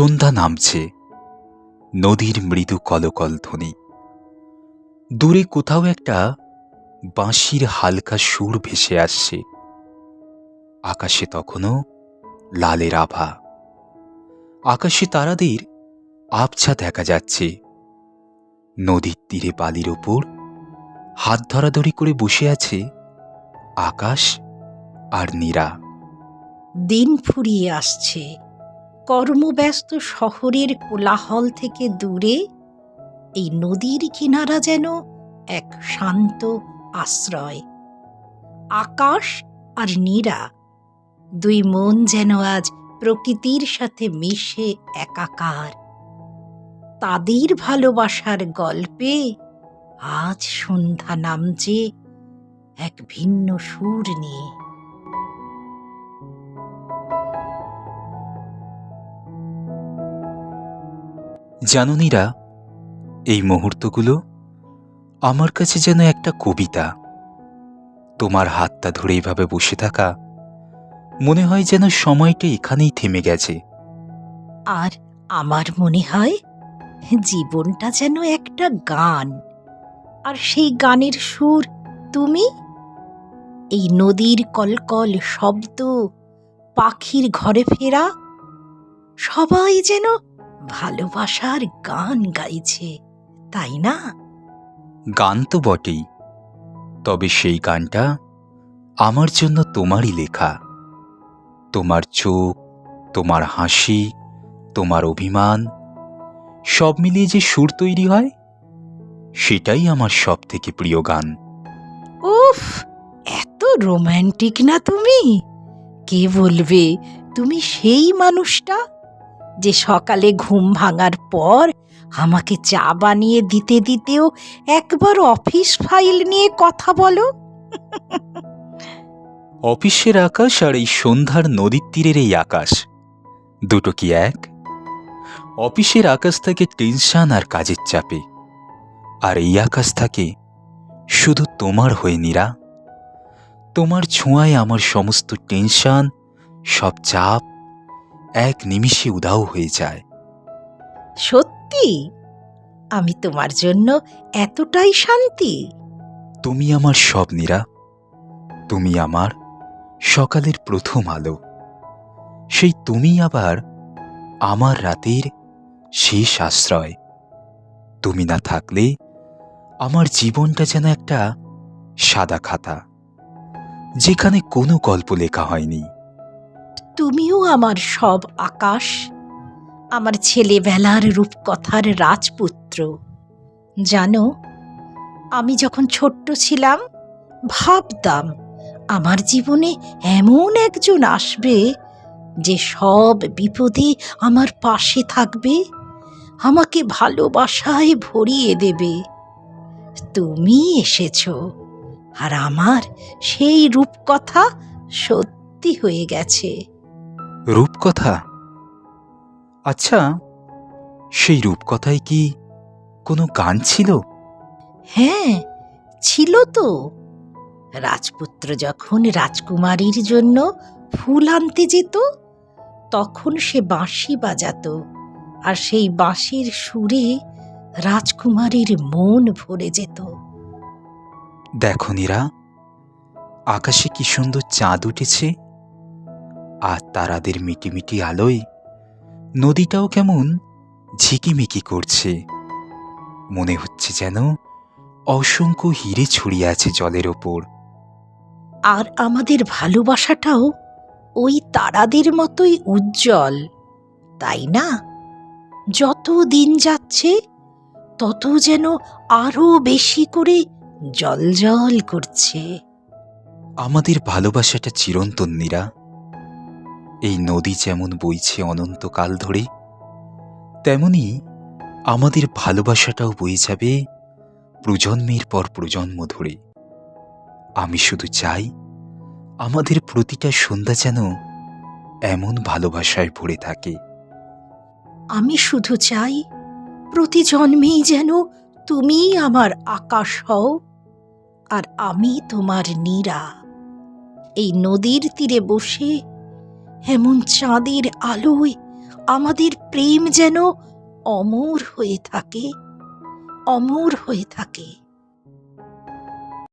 সন্ধ্যা নামছে। নদীর মৃদু কলকল ধ্বনি। দূরে কোথাও একটা বাঁশির হালকা সুর ভেসে আসছে। আকাশে তখনও লালের আভা। আকাশে তারাদের আবছা দেখা যাচ্ছে। নদীর তীরে বালির ওপর হাত ধরাধরি করে বসে আছে আকাশ আর নীরা। দিন ফুরিয়ে আসছে। কর্মব্যস্ত শহরের কোলাহল থেকে দূরে, এই নদীর কিনারা যেন এক শান্ত আশ্রয়। আকাশ আর নীরা, দুই মন যেন আজ প্রকৃতির সাথে মিশে একাকার। তাদের ভালোবাসার গল্পে আজ সন্ধ্যা নামছে এক ভিন্ন সুর নিয়ে। জাননীরা, এই মুহূর্তগুলো আমার কাছে যেন একটা কবিতা। তোমার হাতটা ধরে এইভাবে বসে থাকা মনে হয় যেন সময়টা এখানেই থেমে গেছে। আর আমার মনে হয় জীবনটা যেন একটা গান। আর সেই গানের সুর তুমি? এই নদীর কলকল শব্দ, পাখির ঘরে ফেরা, সবাই যেন ভালোবাসার গান গাইছে তাই না? গান তো বটেই তবে সেই গানটা আমার জন্য তোমারই লেখা। তোমার চোখ তোমার হাসি তোমার অভিমান সব মিলিয়ে যে সুর তৈরি হয় সেটাই আমার সব থেকে প্রিয় গান। উফ এত রোম্যান্টিক না তুমি? কে বলবে তুমি সেই মানুষটা? যে সকালে ঘুম ভাঙার পর আমাকে চা বানিয়ে দিতে দিতেও একবার অফিস ফাইল নিয়ে কথা বলো। অফিসের আকাশ আর এই সন্ধ্যার নদীর তীরের এই আকাশ, দুটো কি এক? অফিসের আকাশ থাকে টেনশন আর কাজের চাপে, আর এই আকাশ থাকে শুধু তোমার হয়ে নীরা। তোমার ছোঁয়ায় আমার সমস্ত টেনশন, সব চাপ এক নিমিষে উধাও হয়ে যায়। সত্যি? আমি তোমার জন্য এতটাই শান্তি। তুমি আমার সব নীরা। তুমি আমার সকালের প্রথম আলো। সেই তুমি আবার আমার রাতের শেষ আশ্রয়। তুমি না থাকলে আমার জীবনটা যেন একটা সাদা খাতা যেখানে কোনো গল্প লেখা হয়নি। তুমিও আমার সব আকাশ, আমার ছেলেবেলার রূপকথার রাজপুত্র। জানো, আমি যখন ছোট্ট ছিলাম, ভাবতাম আমার জীবনে এমন একজন আসবে যে সব বিপদে আমার পাশে থাকবে, আমাকে ভালোবাসায় ভরিয়ে দেবে। তুমি এসেছ আর আমার সেই রূপকথা সত্যি হয়ে গেছে। রূপকথা? আচ্ছা সেই রূপকথায় কি কোনো গান ছিল? হ্যাঁ ছিল তো। রাজপুত্র যখন রাজকুমারীর জন্য ফুল আনতে যেত তখন সে বাঁশি বাজাতো আর সেই বাঁশির সুরে রাজকুমারীর মন ভরে যেত। দেখো নীরা আকাশে কি সুন্দর চাঁদ উঠেছে। আর তারাদের মিটিমিটি আলোয় নদীটাও কেমন ঝিকিমিকি করছে। মনে হচ্ছে যেন অসংখ্য হিরে ছড়িয়ে আছে জলের ওপর। আর আমাদের ভালোবাসাটাও ওই তারাদের মতোই উজ্জ্বল তাই না? যত দিন যাচ্ছে তত যেন আরও বেশি করে জলজল করছে। আমাদের ভালোবাসাটা চিরন্তন নীরা এই নদী যেমন বইছে অনন্তকাল ধরে, তেমনি আমাদের ভালোবাসাটাও বয়ে যাবে প্রজন্মের পর প্রজন্ম ধরে। আমি শুধু চাই আমাদের প্রতিটা সন্ধ্যা যেন এমন ভালোবাসায় ভরে থাকে। আমি শুধু চাই প্রতি জন্মেই যেন তুমি আমার আকাশ হও আর আমি তোমার নীরা। এই নদীর তীরে বসে এমন চাঁদের আলোয় আমাদের প্রেম যেন অমর হয়ে থাকে অমর হয়ে থাকে।